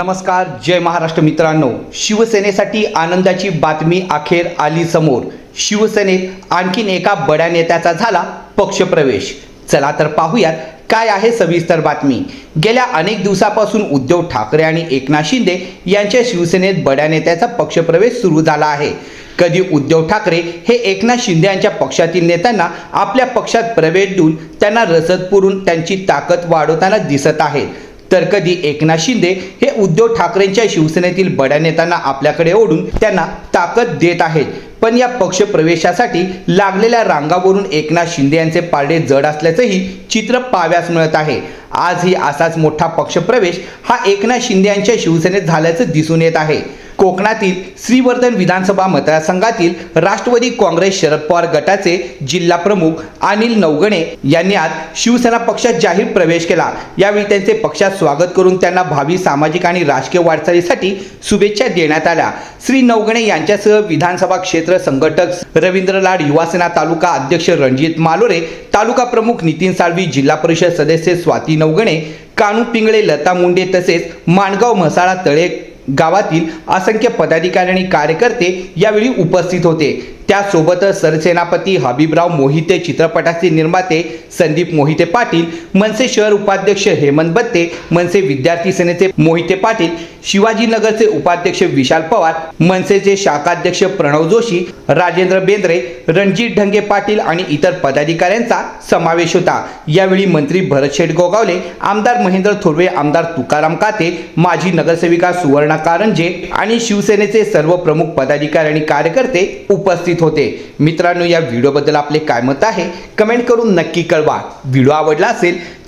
नमस्कार जय महाराष्ट्र मित्रांनो. शिवसेनेसाठी आनंदाची बातमी अखेर आली समोर. शिवसेनेत आणखीन एका बड्या नेत्याचा झाला पक्षप्रवेश. चला तर पाहूयात काय आहे सविस्तर बातमी. गेल्या अनेक दिवसापासून उद्धव ठाकरे आणि एकनाथ शिंदे यांच्या शिवसेनेत बड्या नेत्याचा पक्षप्रवेश सुरू झाला आहे. कधी उद्धव ठाकरे हे एकनाथ शिंदे यांच्या पक्षातील नेत्यांना आपल्या पक्षात प्रवेश देऊन त्यांना रसद पुरून त्यांची ताकद वाढवताना दिसत आहेत. तर कधी एकनाथ शिंदे हे उद्धव ठाकरेंच्या शिवसेनेतील बड्या नेत्यांना आपल्याकडे ओढून त्यांना ताकद देत आहेत. पण या पक्ष प्रवेशासाठी लागलेल्या रांगावरून एकनाथ शिंदे यांचे पारडे जड असल्याचंही चित्र पाहाव्यास मिळत आहे. आजही असाच मोठा पक्षप्रवेश हा एकनाथ शिंदे यांच्या शिवसेनेत झाल्याचं दिसून येत आहे. कोकणातील श्रीवर्धन विधानसभा मतदारसंघातील राष्ट्रवादी काँग्रेस शरद पवार गटाचे जिल्हा प्रमुख अनिल नवगणे यांनी आज शिवसेना पक्षात जाहीर प्रवेश केला. यावेळी त्यांचे पक्षात स्वागत करून त्यांना भावी सामाजिक आणि राजकीय वाटचालीसाठी शुभेच्छा देण्यात आल्या. श्री नवगणे यांच्यासह विधानसभा क्षेत्र संघटक रवींद्र लाड युवासेना तालुका अध्यक्ष रणजित मालोरे तालुका प्रमुख नितीन साळवी जिल्हा परिषद सदस्य स्वाती नवगणे कानू पिंगळे लता मुंडे तसेच माणगाव म्हसाळा तळे गावातील असंख्य पदाधिकारी आणि कार्यकर्ते यावेळी उपस्थित होते. त्यासोबतच सरसेनापती हबीबराव मोहिते चित्रपटाचे निर्माते संदीप मोहिते पाटील मनसे शहर उपाध्यक्ष हेमंत बत्ते मनसे विद्यार्थी सेनेचे मोहिते पाटील शिवाजीनगरचे उपाध्यक्ष विशाल पवार मनसेचे शाखाध्यक्ष प्रणव जोशी राजेंद्र बेंद्रे रणजित ढंगे पाटील आणि इतर पदाधिकाऱ्यांचा समावेश होता. यावेळी मंत्री भरत शेठ गोगावले आमदार महेंद्र थोरवे आमदार तुकाराम काते माजी नगरसेविका सुवर्णा कारंजे आणि शिवसेनेचे सर्व प्रमुख पदाधिकारी आणि कार्यकर्ते उपस्थित होते. मित्रांनो या व्हिडिओबद्दल आपले काय मत आहे? कमेंट करून नक्की कळवा. व्हिडिओ आवडला असेल